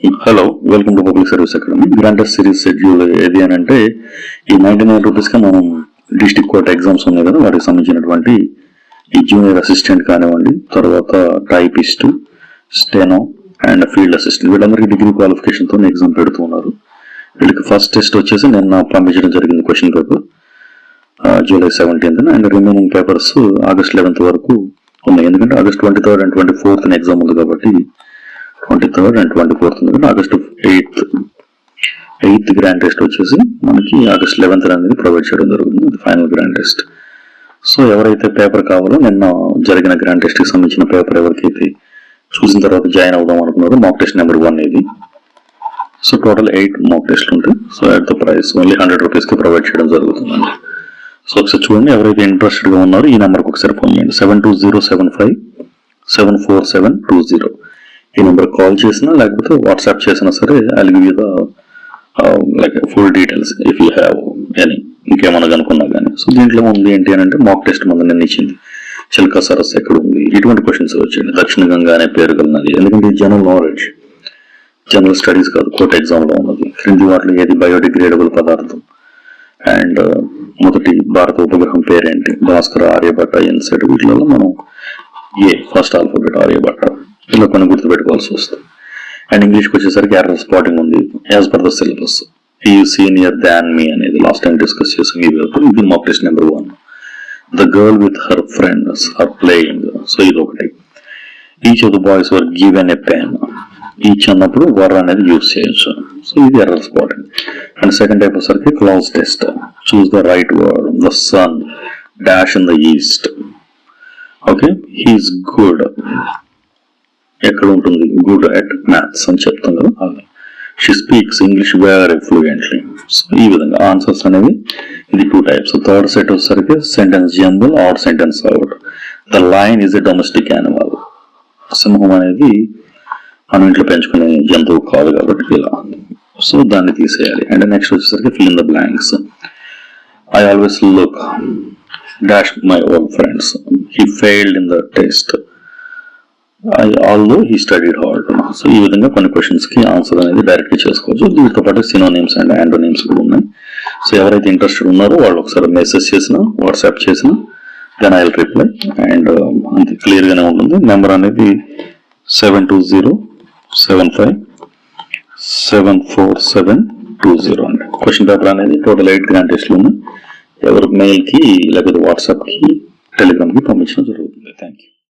Hello welcome to public service academy grand test series schedule ఏది అని అంటే ఈ నైన్టీ నైన్ రూపీస్కి మనం డిస్టిక్ కోర్ట్ ఎగ్జామ్స్ ఉన్నాయి కదా వాటికి సంబంధించినటువంటి ఈ జూనియర్ అసిస్టెంట్ కానివ్వండి తర్వాత typist steno and field assistant వీళ్ళందరికీ డిగ్రీ క్వాలిఫికేషన్తో ఎగ్జామ్ పెడుతూ ఉన్నారు. వీళ్ళకి ఫస్ట్ టెస్ట్ వచ్చేసి నిన్న పంపించడం జరిగింది question paper July seventeenth and remaining papers August eleventh వరకు ఉన్నాయి. ఎందుకంటే August twenty third and twenty fourth exam ఉంది కాబట్టి twenty third and twenty fourth ఉంది August eighth. Eighth grand test వచ్చేసి మనకి ఆగస్ట్ లెవెన్త్ అనేది ప్రొవైడ్ చేయడం జరుగుతుంది. అది ఫైనల్ గ్రాండ్ టెస్ట్. సో ఎవరైతే పేపర్ కావాలో నిన్న జరిగిన గ్రాండ్ టెస్ట్కి సంబంధించిన పేపర్ ఎవరికైతే చూసిన తర్వాత జాయిన్ అవుదాం అనుకున్నారో మాక్ టెస్ట్ నెంబర్ వన్ ఇది. సో టోటల్ ఎయిట్ మాక్ టెస్ట్లు ఉంటాయి so at the price only hundred రూపీస్కి ప్రొవైడ్ చేయడం జరుగుతుందండి. సో ఒకసారి చూడండి ఎవరైతే ఇంట్రెస్టెడ్గా ఉన్నారో ఈ నెంబర్కి ఒకసారి ఫోన్ చేయండి. Seven two zero seven five seven four seven two zero ఈ నెంబర్ కాల్ చేసినా లేకపోతే వాట్సాప్ చేసినా సరే I give you the like full details if you have any ఇంకేమన్నా కనుక్కున్నా కానీ సో దీంట్లో ఉంది ఏంటి అని అంటే మాక్ టెస్ట్ ముందు నేను ఇచ్చింది. చిల్కా సరస్సు ఎక్కడ ఉంది? ఇటువంటి క్వశ్చన్స్ వచ్చాయండి దక్షిణ గంగా అనే పేరు కలిగినది ఎందుకంటే ఇది జనరల్ నాలెడ్జ్ జనరల్ స్టడీస్ కాదు కోర్ట్ ఎగ్జామ్లో ఉన్నది. క్రింది వాటిలో ఏది బయోడిగ్రేడబుల్ పదార్థం? అండ్ మొదటి భారత ఉపగ్రహం పేరేంటి? భాస్కర్ ఆర్యభట్ట ఎన్సెట్ వీటిలో మనం ఏ ఫస్ట్ ఆల్ఫాబెట్ ఆర్యభట్ట ఇలా కొన్ని గుర్తుపెట్టుకోవాల్సి వస్తుంది. అండ్ ఇంగ్లీష్కి వచ్చేసరికి ఎర్రర్ స్పాటింగ్ ఉంది. As per the syllabus. You senior than me అనేది లాస్ట్ టైం డిస్కస్ చేసాం. ఈ పేపర్ ఇది మా ప్రశ్న number one the girl with her friends her playing so ఇది ఒకటి each of the boys were given a pen each అన్నప్పుడు were అనేది యూజ్ చేయొచ్చు. సో ఇది error spotting and second type వచ్చేసరికి class test choose the right word the son dash in the east okay he's good ఎక్కడ ఉంటుంది? Good at maths అని చెప్తాం కదా అలా she speaks English very fluently so ఈ విధంగా ఆన్సర్స్ అనేవి ఇది టూ టైప్స్ థర్డ్ సెట్ వచ్చేసరికి sentence jumble or sentence out the line is a domestic animal సింహం అనేది మనం ఇంట్లో పెంచుకునే జంతువు కాదు కాబట్టి ఇలా సో దాన్ని తీసేయాలి. అండ్ నెక్స్ట్ వచ్చేసరికి fill in the blanks I always look dash my old friends he failed in the test although he studied hard so ఈ విధంగా కొన్ని క్వశ్చన్స్కి ఆన్సర్ అనేది డైరెక్ట్ చేసుకోవచ్చు. దీంతో పాటు సినోనిమ్స్ అండ్ ఆంటోనేమ్స్ కూడా ఉన్నాయి. సో ఎవరైతే ఇంట్రెస్టెడ్ ఉన్నారో వాళ్ళు ఒకసారి మెసేజ్ చేసినా వాట్సాప్ చేసినా దెన్ ఐ రిప్లై అండ్ అంతే క్లియర్గానే ఉంటుంది. నెంబర్ అనేది seven two zero seven five seven four seven two zero అండి. క్వశ్చన్ పేపర్ అనేది టోటల్ ఎయిట్ గ్రాండ్ టెస్ట్లు ఉన్నాయి ఎవరు మెయిల్కి లేకపోతే వాట్సాప్కి టెలిగ్రామ్కి పంపించడం జరుగుతుంది. Thank you